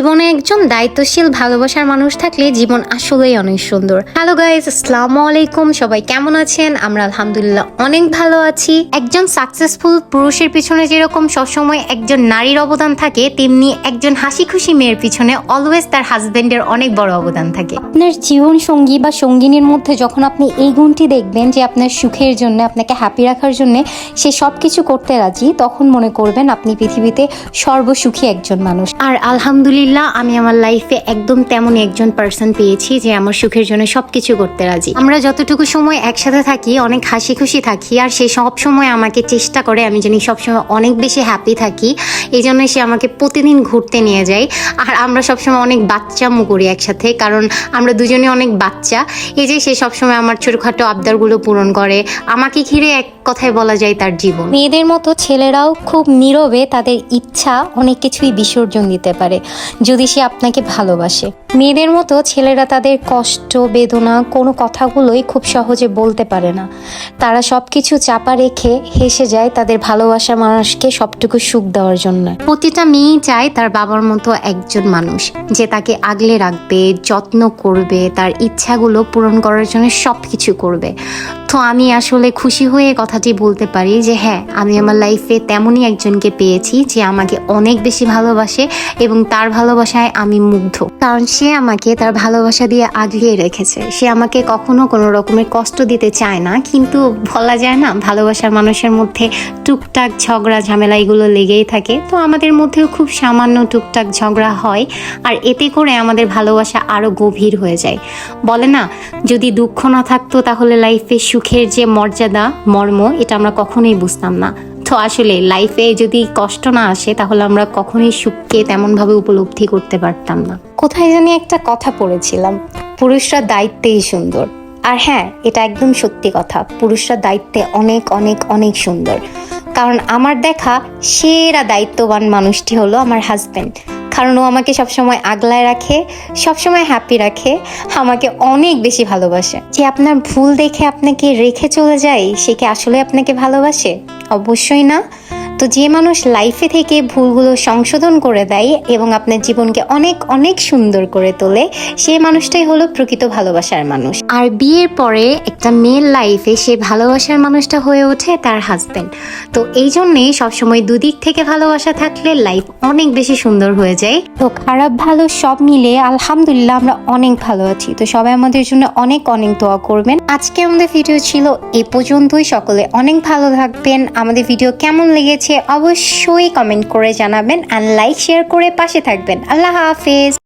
একজন দায়িত্বশীল, ভালোবাসার মানুষ থাকলে জীবন আসলেই অনেক সুন্দর। হ্যালো গাইজ আসসালামু আলাইকুম সবাই কেমন আছেন? আমরা আলহামদুলিল্লাহ অনেক ভালো আছি। একজন সাকসেসফুল পুরুষের পিছনে যেরকম সবসময় একজন নারীর অবদান থাকে, তেমনি একজন হাসি খুশি মেয়ের পিছনে অলওয়েজ তার হাজবেন্ডের অনেক বড় অবদান থাকে। আপনার জীবন সঙ্গী বা সঙ্গিনীর মধ্যে যখন আপনি এই গুণটি দেখবেন যে আপনার সুখের জন্য, আপনাকে হ্যাপি রাখার জন্য সে সব কিছু করতে রাজি, তখন মনে করবেন আপনি পৃথিবীতে সর্বসুখী একজন মানুষ। আর আলহামদুলিল্লাহ আমি আমার লাইফে একদম তেমনই একজন পার্সন পেয়েছি যে আমার সুখের জন্য সবকিছু করতে রাজি। আমরা যতটুকু সময় একসাথে থাকি, অনেক হাসি খুশি থাকি, আর সে সব সময় আমাকে চেষ্টা করে আমি জানি সবসময় অনেক বেশি হ্যাপি থাকি, এই জন্য সে আমাকে প্রতিদিন ঘুরতে নিয়ে যায়। আর আমরা সবসময় অনেক বাচ্চামো করি একসাথে, কারণ আমরা দুজনে অনেক বাচ্চা। এই যে সে সবসময় আমার ছোটোখাটো আবদারগুলো পূরণ করে, আমাকে ঘিরে এক কথায় বলা যায় তার জীবন। মেয়েদের মতো ছেলেরাও খুব নীরবে তাদের ইচ্ছা অনেক কিছুই বিসর্জন দিতে পারে। যদি সে আপনাকে ভালোবাসে। মেয়েদের মতো ছেলেরা তাদের কষ্ট, বেদনা, কোনো কথাগুলোই খুব সহজে বলতে পারে না। তারা সব কিছু চাপা রেখে হেসে যায় তাদের ভালোবাসা মানুষকে সবটুকু সুখ দেওয়ার জন্য। প্রতিটা মেয়েই চায় তার বাবার মতো একজন মানুষ, যে তাকে আগলে রাখবে, যত্ন করবে, তার ইচ্ছাগুলো পূরণ করার জন্য সব কিছু করবে। তো আমি আসলে খুশি হয়ে কথাটি বলতে পারি যে হ্যাঁ আমি আমার লাইফে তেমনই একজনকে পেয়েছি যে আমাকে অনেক বেশি ভালোবাসে এবং তার ভালোবাসায় আমি মুগ্ধ। কারণ সে আমাকে তার ভালোবাসা দিয়ে আগলিয়ে রেখেছে। সে আমাকে কখনো কোনো রকমের কষ্ট দিতে চায় না, কিন্তু বলা যায় না, ভালোবাসার মানুষের মধ্যে টুকটাক ঝগড়া, ঝামেলা এগুলো লেগেই থাকে। তো আমাদের মধ্যেও খুব সামান্য টুকটাক ঝগড়া হয় আর এতে করে আমাদের ভালোবাসা আরও গভীর হয়ে যায়। বলে না, যদি দুঃখ না থাকতো তাহলে লাইফে সুখের যে মর্যাদা, মর্ম, এটা আমরা কখনোই বুঝতাম না। তো আসলে লাইফে যদি কষ্ট না আসে, তাহলে আমরা কখনোই সুখকে তেমনভাবে উপলব্ধি করতে পারতাম না। কোথায় জানি একটা কথা পড়েছিলাম, পুরুষরা দায়িত্বেই সুন্দর। আর হ্যাঁ এটা একদম সত্যি কথা, পুরুষরা দায়িত্বে অনেক অনেক অনেক সুন্দর। কারণ আমার দেখা সেরা দায়িত্ববান মানুষটি হলো আমার হাজব্যান্ড কারণ ও আমাকে সবসময় আগলায় রাখে, সবসময় হ্যাপি রাখে, আমাকে অনেক বেশি ভালোবাসে। যে আপনার ভুল দেখে আপনাকে রেখে চলে যায়, সে কি আসলে আপনাকে ভালোবাসে? অবশ্যই না। তো যে মানুষ লাইফে থেকে ভুলগুলো সংশোধন করে দেয় এবং আপনার জীবনকে অনেক অনেক সুন্দর করে তোলে সেই মানুষটাই হলো প্রকৃত ভালোবাসার মানুষ। আর বিয়ের পরে একটা মেয়ের লাইফে সে ভালোবাসার মানুষটা হয়ে ওঠে তার হাজবেন্ড তো এই জন্যেই সবসময় দুদিক থেকে ভালোবাসা থাকলে লাইফ অনেক বেশি সুন্দর হয়ে যায়। তো খারাপ, ভালো সব মিলে আলহামদুলিল্লাহ আমরা অনেক ভালো আছি। তো সবাই আমাদের জন্য অনেক অনেক দোয়া করবেন। আজকে আমাদের ভিডিও ছিল এ পর্যন্তই। সকলে অনেক ভালো থাকবেন। আমাদের ভিডিও কেমন অবশ্যই কমেন্ট করে জানাবেন অ্যান্ড লাইক শেয়ার করে পাশে থাকবেন। আল্লাহ হাফেজ।